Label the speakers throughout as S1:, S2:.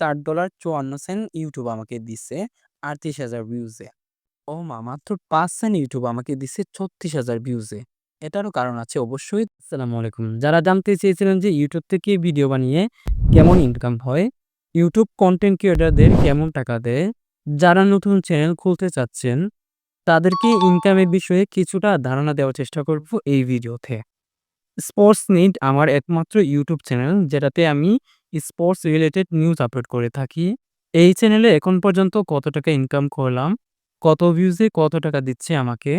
S1: চার ডলার চুয়ান্ন Saint YouTube আমাকে দিছে আটত্রিশ হাজার ভিউজে ও মা, মাত্র পাঁচ সেন্ট ইউটিউব আমাকে দিছে ছত্রিশ হাজার ভিউজে এটারও কারণ আছে অবশ্যই। আসসালামু আলাইকুম। যারা জানতে চেয়েছিলেন যে ইউটিউব থেকে ভিডিও বানিয়ে কেমন ইনকাম হয়, ইউটিউব কন্টেন্ট ক্রিয়েটারদের কেমন টাকা দেয়, যারা নতুন চ্যানেল খুলতে চাচ্ছেন, তাদেরকে ইনকামের বিষয়ে কিছুটা ধারণা দেওয়ার চেষ্টা করব এই ভিডিওতে স্পোর্টস নিড আমার একমাত্র ইউটিউব চ্যানেল যেটাতে আমি স্পোর্টস রিলেটেড নিউজ আপলোড করে থাকি। এই চ্যানেলে এখন পর্যন্ত কত টাকা ইনকাম করলাম, কত ভিউজে কত টাকা দিচ্ছে আমাকে,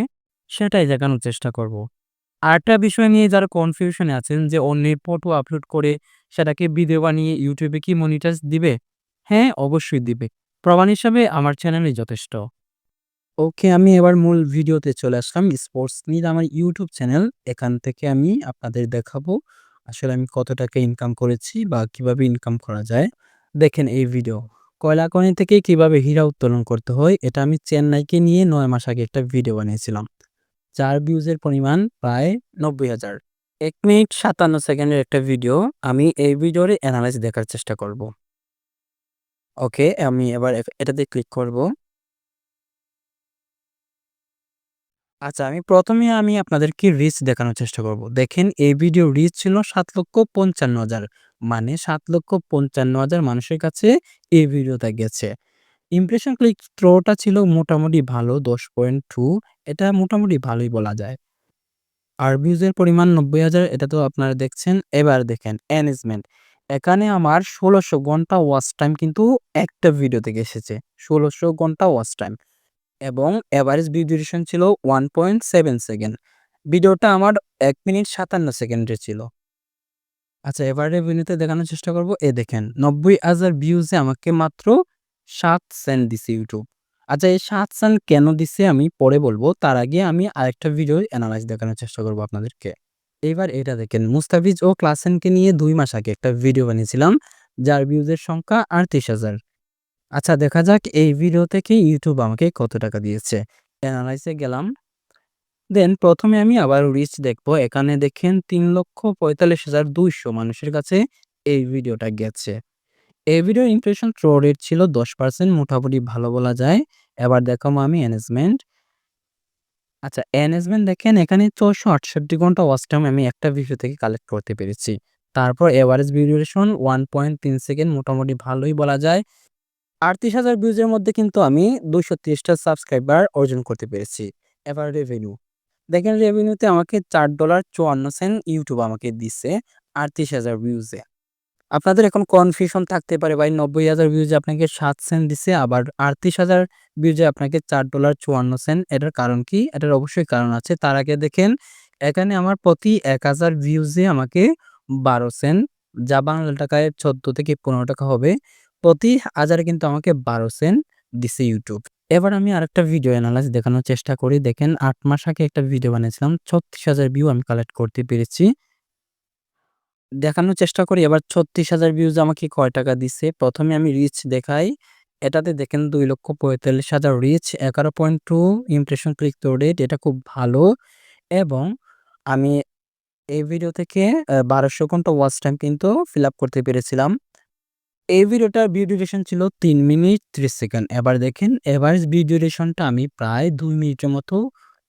S1: সেটাই দেখানোর চেষ্টা করব। আরেকটা বিষয় নিয়ে যারা কনফিউশনে আছেন যে অন্যের ফটো আপলোড করে সেটাকে ভিডিও বানিয়ে ইউটিউবে কি মনিটাইজ দিবে? হ্যাঁ অবশ্যই দিবে। প্রমাণ হিসাবে আমার চ্যানেলই যথেষ্ট। ওকে, আমি এবার মূল ভিডিওতে চলে আসলাম। স্পোর্টস নিয়ে আমার ইউটিউব চ্যানেল এখান থেকে আমি আপনাদের দেখাবো। আসলে আমি কত টাকা ইনকাম করেছি বা কীভাবে ইনকাম করা যায়। দেখেন এই ভিডিও কয়লাকনি থেকে কীভাবে হীরা উত্তোলন করতে হয়, এটা আমি চেন্নাইকে নিয়ে নয় মাস আগে একটা ভিডিও বানিয়েছিলাম। যার ভিউজের পরিমাণ প্রায় নব্বই হাজার। এক মিনিট সাতান্ন সেকেন্ডের একটা ভিডিও আমি এই ভিডিওর অ্যানালাইজ দেখার চেষ্টা করব। ওকে আমি এবার এটাতে ক্লিক করব। আচ্ছা আমি প্রথমে আমি আপনাদেরকে রিচ দেখানোর চেষ্টা করব। দেখেন, এই ভিডিও রিচ ছিল সাত লক্ষ পঞ্চান্ন হাজার। মানে সাত লক্ষ পঞ্চান্ন হাজার মানুষের কাছে এই ভিডিওটা গেছে। ইমপ্রেশন ক্লিক থ্রোটা ছিল মোটামুটি ভালো, দশ পয়েন্ট টু এটা মোটামুটি ভালোই বলা যায়। আর ভিউজের পরিমাণ নব্বই হাজার, এটা তো আপনারা দেখছেন। এবার দেখেন এনএজমেন্ট এখানে আমার ষোলোশো ঘণ্টা ওয়াচ টাইম কিন্তু একটা ভিডিও থেকে এসেছে। ষোলোশো ঘণ্টা ওয়াচ টাইম এবং অ্যাভারেজ ডিউরেশন ছিল ওয়ান পয়েন্ট সেভেন সেকেন্ড ভিডিওটা আমার এক মিনিট সাতান্ন সেকেন্ডের ছিল। আচ্ছা এবার রেভিনিউতে দেখানোর চেষ্টা করব। এ দেখেন, নব্বই হাজার ভিউজে আমাকে মাত্র সাত সেন্ট দিছে ইউটিউব আচ্ছা এই সাত সেন্ট কেন দিছে আমি পরে বলব। তার আগে আমি আরেকটা ভিডিও অ্যানালাইজ দেখানোর চেষ্টা করব আপনাদেরকে। এবার এটা দেখেন, মুস্তাফিজ ও ক্লাসেনকে নিয়ে দুই মাস আগে একটা ভিডিও বানিয়েছিলাম, যার ভিউজের সংখ্যা আটত্রিশ হাজার। আচ্ছা দেখা যাক এই ভিডিও থেকে ইউটিউব আমাকে কত টাকা দিয়েছে। অ্যানালাইসে গেলাম। দেন প্রথমে আমি আবার রিচ দেখব। এখানে দেখেন তিন লক্ষ পঁয়তাল্লিশ হাজার দুইশো মানুষের কাছে এই ভিডিওটা গেছে। এই ভিডিওর ইমপ্রেশন থ্রো রেট ছিল দশ পার্সেন্ট মোটামুটি ভালো বলা যায়। এবার দেখাবো আমি এনএসমেন্ট আচ্ছা এনএসমেন্ট দেখেন এখানে ছশো আটষট্টি ঘণ্টা ওয়াচ টাইম আমি একটা ভিডিও থেকে কালেক্ট করতে পেরেছি। তারপর average video duration one point তিন সেকেন্ড মোটামুটি ভালোই বলা যায়। আটত্রিশ হাজার ভিউজের মধ্যে কিন্তু আমি দুইশো তিরিশটা সাবস্ক্রাইবার অর্জন করতে পেরেছি, এবার রেভিনিউ দেখেন রেভিনিউতে আমাকে চার ডলার চুয়ান্ন সেন্ট ইউটিউব আমাকে দিচ্ছে আটত্রিশ হাজার ভিউজে আপনাদের এখন কনফিউশন থাকতে পারে, ভাই নব্বই হাজার ভিউজে আপনাকে সাত সেন্ট দিছে আবার আটত্রিশ হাজার ভিউজে আপনাকে চার ডলার চুয়ান্ন সেন্ট এটার কারণ কি? এটার অবশ্যই কারণ আছে। তার আগে দেখেন, এখানে আমার প্রতি এক হাজার ভিউজে আমাকে বারো সেন্ট যা বাংলা টাকায় চোদ্দ থেকে পনেরো টাকা হবে। প্রতি হাজারে কিন্তু আমাকে বারো সেন্ট দিছে ইউটিউব এবার আমি আরেকটা ভিডিও অ্যানালাইজ দেখানোর চেষ্টা করি। দেখেন, আট মাস আগে একটা ভিডিও বানিয়েছিলাম, ছত্রিশ হাজার ভিউ আমি কালেক্ট করতে পেরেছি। দেখানোর চেষ্টা করি, এবার ছত্রিশ হাজার ভিউজ আমাকে কয় টাকা দিছে? প্রথমে আমি রিচ দেখাই। এটাতে দেখেন, দুই লক্ষ পঁয়তাল্লিশ হাজার রিচ এগারো point two impression click through rate এটা খুব ভালো। এবং আমি এই ভিডিও থেকে বারোশো ঘণ্টা ওয়াচ টাইম কিন্তু ফিল আপ করতে পেরেছিলাম। এই ভিডিওটার ভিউ ডিউরেশন ছিল তিন মিনিট ত্রিশ সেকেন্ড এবার দেখেন এভারেজ ভিউ ডিউরেশনটা আমি প্রায় দুই মিনিটের মতো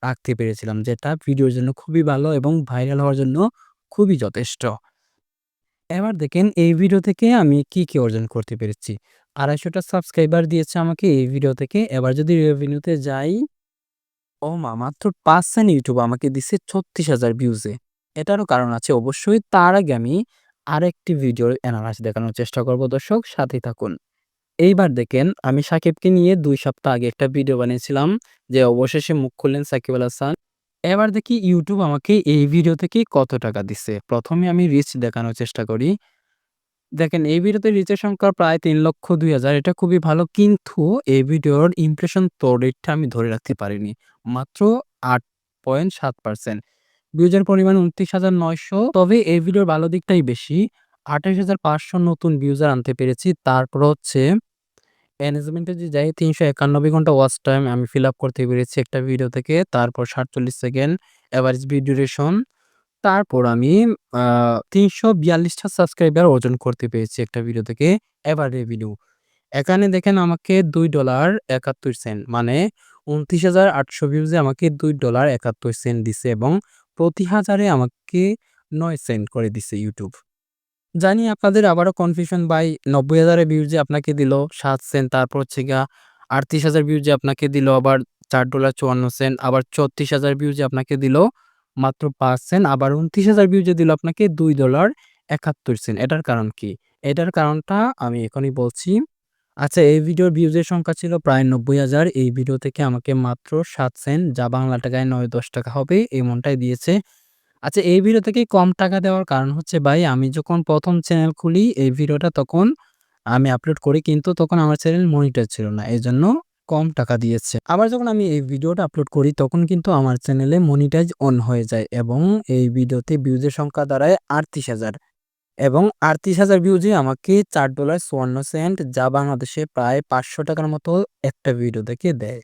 S1: রাখতে পেরেছিলাম, যেটা ভিডিওর জন্য খুবই ভালো এবং ভাইরাল হওয়ার জন্য খুবই যথেষ্ট। এবার দেখেন, এই ভিডিও থেকে আমি কি কি অর্জন করতে পেরেছি। আড়াইশোটা সাবস্ক্রাইবার দিয়েছে আমাকে এই ভিডিও থেকে। এবার যদি রেভিনিউতে যাই, ও মা, মাত্র পাঁচ সেন্ট ইউটিউব আমাকে দিছে ছত্রিশ হাজার ভিউজে এটারও কারণ আছে, অবশ্যই তার আগে আমি আরেকটি ভিডিওর অ্যানালাইস দেখানোর চেষ্টা করব দর্শক, সাথেই থাকুন। এইবার দেখেন, আমি সাকিবকে নিয়ে দুই সপ্তাহ আগে একটা ভিডিও বানিয়েছিলাম, যে অবশেষে মুখ খুললেন সাকিব আল হাসান। এবার দেখি ইউটিউব আমাকে এই ভিডিও থেকে কত টাকা দিচ্ছে। প্রথমে আমি রিচ দেখানোর চেষ্টা করি। দেখেন, এই ভিডিওতে রিচের সংখ্যা প্রায় তিন লক্ষ দুই হাজার। এটা খুবই ভালো, কিন্তু এই ভিডিওর ইমপ্রেশন তো রেটটা আমি ধরে রাখতে পারিনি। মাত্র আট পয়েন্ট সাত পার্সেন্ট ভিউজের পরিমাণ উনত্রিশ হাজার নয়শো তবে এই ভিডিওর ভালো দিকটাই বেশি আঠাশ হাজার পাঁচশো নতুন ভিউজার আনতে পেরেছি তারপর হচ্ছে এনএজমেন্টে যে যাই তিনশো একানব্বই ঘণ্টা ওয়াচ টাইম আমি ফিল আপ করতে পেরেছি একটা ভিডিও থেকে তারপর সাতচল্লিশ সেকেন্ড অ্যাভারেজ ভিউ ডিউরেশন তারপর আমি তিনশো বিয়াল্লিশটা সাবস্ক্রাইবার অর্জন করতে পেরেছি একটা ভিডিও থেকে। এবার রেভিনিউ। এখানে দেখেন আমাকে $২.৭১ মানে ২৯,৮০০ ভিউজে আমাকে $২.৭১ দিছে এবং প্রতি হাজারে আমাকে নয় সেন্ট করে দিছে ইউটিউব জানি আপনাদের আবারও কনফিউশন ভাই ৯০,০০০ এ ভিউজে আপনাকে দিল সাত সেন্ট তারপর হচ্ছে গিয়া ৩৮,০০০ ভিউজে আপনাকে দিল আবার $৪.৫৪ আবার ৩৪,০০০ ভিউজে আপনাকে দিল মাত্র ৫ সেন্ট আবার ২৯,০০০ ভিউজে দিল আপনাকে $২.৭১ এটার কারণ কি? এটার কারণটা আমি এখনই বলছি। আচ্ছা এই ভিডিওর ভিউজের সংখ্যা ছিল প্রায় ৯০,০০০ এই ভিডিও থেকে আমাকে মাত্র সাত সেন্ট যা বাংলা টাকায় নয় দশ টাকা হবে এমনটাই দিয়েছে। আচ্ছা এই ভিডিও থেকে কম টাকা দেওয়ার কারণ হচ্ছে ভাই আমি যখন প্রথম চ্যানেল খুলি এই ভিডিওটা তখন আমি আপলোড করি কিন্তু তখন আমার চ্যানেল মনিটাইজ ছিল না। এই জন্য কম টাকা দিয়েছে। আবার যখন আমি এই ভিডিওটা আপলোড করি তখন কিন্তু আমার চ্যানেলে মনিটাইজ অন হয়ে যায় এবং এই ভিডিওতে ভিউজের সংখ্যা দাঁড়ায় ৩৮,০০০ এবং ৩৮,০০০ ভিউজে আমাকে $৪.৫৪ যা বাংলাদেশে প্রায় ৳৫০০ মতো একটা ভিডিও থেকে দেয়।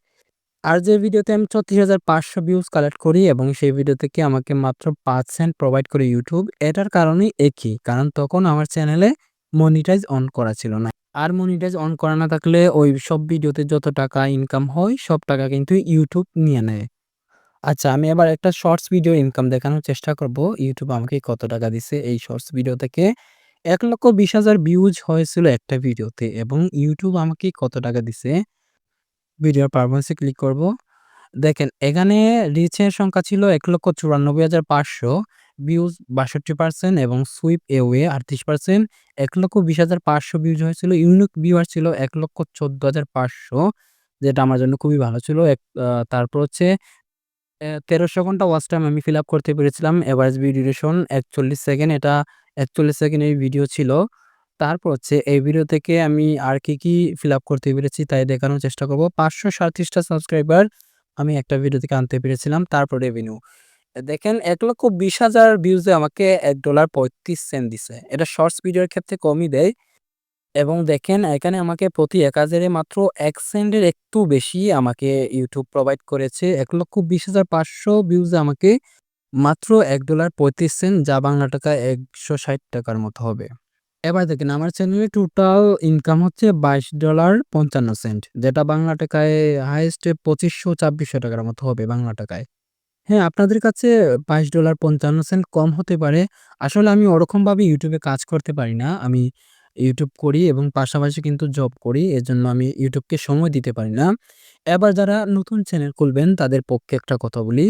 S1: আর যে ভিডিওতে আমি ৩৪,৫০০ ভিউজ কালেক্ট করি এবং সেই ভিডিও থেকে আমাকে মাত্র পাঁচ সেন্ট প্রোভাইড করে ইউটিউব এটার কারণই একই। কারণ তখন আমার চ্যানেলে মনিটাইজ অন করা ছিল না। আর মনিটাইজ অন করা না থাকলে ওই সব ভিডিওতে যত টাকা ইনকাম হয় সব টাকা কিন্তু ইউটিউব নিয়ে নেয়। আচ্ছা আমি এবার একটা শর্টস ভিডিও ইনকাম দেখানোর চেষ্টা করব। ইউটিউব আমাকে কত টাকা দিছে এই শর্টস ভিডিও থেকে। ১,২০,০০০ ভিউজ হয়েছিল একটা ভিডিওতে এবং ইউটিউব আমাকে কত টাকা দিছে। ভিডিওর পারফরমেন্সে ক্লিক করব। দেখেন এখানে রিচের সংখ্যা ছিল ১,৯৪,৫০০ ভিউজ ৬২% এবং সুইপ এওয়ে ৩৮%। ১,২০,৫০০ ভিউজ হয়েছিল। ইউনিক ভিউয়ার ছিল ১,১৪,৫০০ যেটা আমার জন্য খুবই ভালো ছিল। এক তারপর হচ্ছে ১৩০০ ঘণ্টা ওয়াচ টাইম আমি ফিল আপ করতে পেরেছিলাম। এভারেজ ভিডিও ডিউরেশন ৪১ সেকেন্ড এটা ৪১ সেকেন্ডের ভিডিও ছিল। তারপর হচ্ছে এই ভিডিও থেকে আমি আর কি, কি ফিল আপ করতে পেরেছি তাই দেখানোর চেষ্টা করব। ৫৩৭ টা সাবস্ক্রাইবার আমি একটা ভিডিও থেকে আনতে পেরেছিলাম। তারপর রেভিনিউ। দেখেন ১,২০,০০০ ভিউজে আমাকে $১.৩৫ দিছে। এটা শর্টস ভিডিওর ক্ষেত্রে কমই দেয়। এবং দেখেন এখানে আমাকে প্রতি এক হাজারে মাত্র এক সেন্টের একটু বেশি আমাকে ইউটিউব প্রোভাইড করেছে। ১,২০,৫০০ ভিউজে আমাকে মাত্র $১.৩৫ যা বাংলা টাকায় ৳১৬০ র মতো হবে। এবার দেখেন আমার চ্যানেলে টোটাল ইনকাম হচ্ছে $২২.৫৫ যেটা বাংলা টাকায় হাইয়েস্ট ৳২৫০০-২৬০০ টাকার মতো হবে বাংলা টাকায়। হ্যাঁ, আপনাদের কাছে $২২.৫৫ কম হতে পারে। আসলে আমি ওরকমভাবে ইউটিউবে কাজ করতে পারি না। আমি YouTube করি এবং পাশাপাশি কিন্তু জব করি। এজন্য আমি ইউটিউবকে সময় দিতে পারি না। এবার যারা নতুন চ্যানেল খুলবেন, তাদের পক্ষে একটা কথা বলি।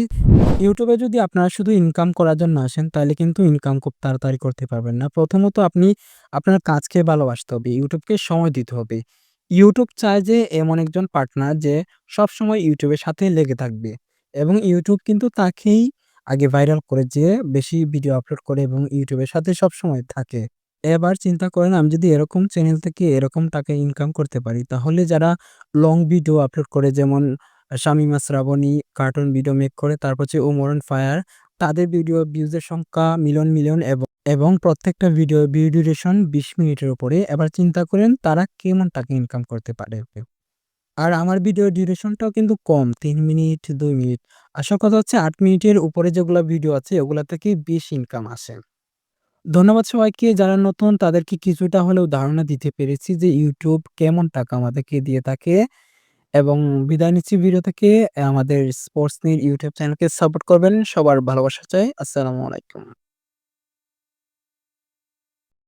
S1: ইউটিউবে যদি আপনারা শুধু ইনকাম করার জন্য আসেন, তাহলে কিন্তু ইনকাম খুব তাড়াতাড়ি করতে পারবেন না। প্রথমত আপনি, আপনার কাজকে ভালোবাসতে হবে। ইউটিউবকে সময় দিতে হবে। ইউটিউব চায় যে এমন একজন পার্টনার যে সবসময় YouTube এর সাথে লেগে থাকবে এবং ইউটিউব কিন্তু তাকেই আগে ভাইরাল করে, যে বেশি ভিডিও আপলোড করে এবং ইউটিউবের সাথে সবসময় থাকে। এবার চিন্তা করেন আমি যদি এরকম চ্যানেল থেকে এরকম টাকা ইনকাম করতে পারি তাহলে যারা লং ভিডিও আপলোড করে যেমন Shamima Srabani cartoon video make করে তারপর হচ্ছে ওমর অন ফায়ার তাদের ভিডিও ভিউজের সংখ্যা মিলিয়ন, মিলিয়ন এবং প্রত্যেকটা ভিডিও ভিউ ডিউরেশন ২০ মিনিটের উপরে। এবার চিন্তা করেন তারা কেমন টাকা ইনকাম করতে পারে। আর আমার ভিডিও ডিউরেশনটাও কিন্তু কম তিন মিনিট, দুই মিনিট। আসল কথা হচ্ছে আট মিনিটের উপরে যেগুলা ভিডিও আছে ওগুলো থেকে বেশ ইনকাম আসে। ধন্যবাদ সবাইকে যারা নতুন, তাদেরকে কিছুটা হলেও ধারণা দিতে পেরেছি যে ইউটিউব কেমন টাকা আমাদেরকে দিয়ে থাকে এবং বিদায় নিচ্ছি ভিডিও থেকে। আমাদের স্পোর্টস নিয়ে ইউটিউব চ্যানেলকে সাপোর্ট করবেন। সবার ভালোবাসা চাই। আসসালামু আলাইকুম।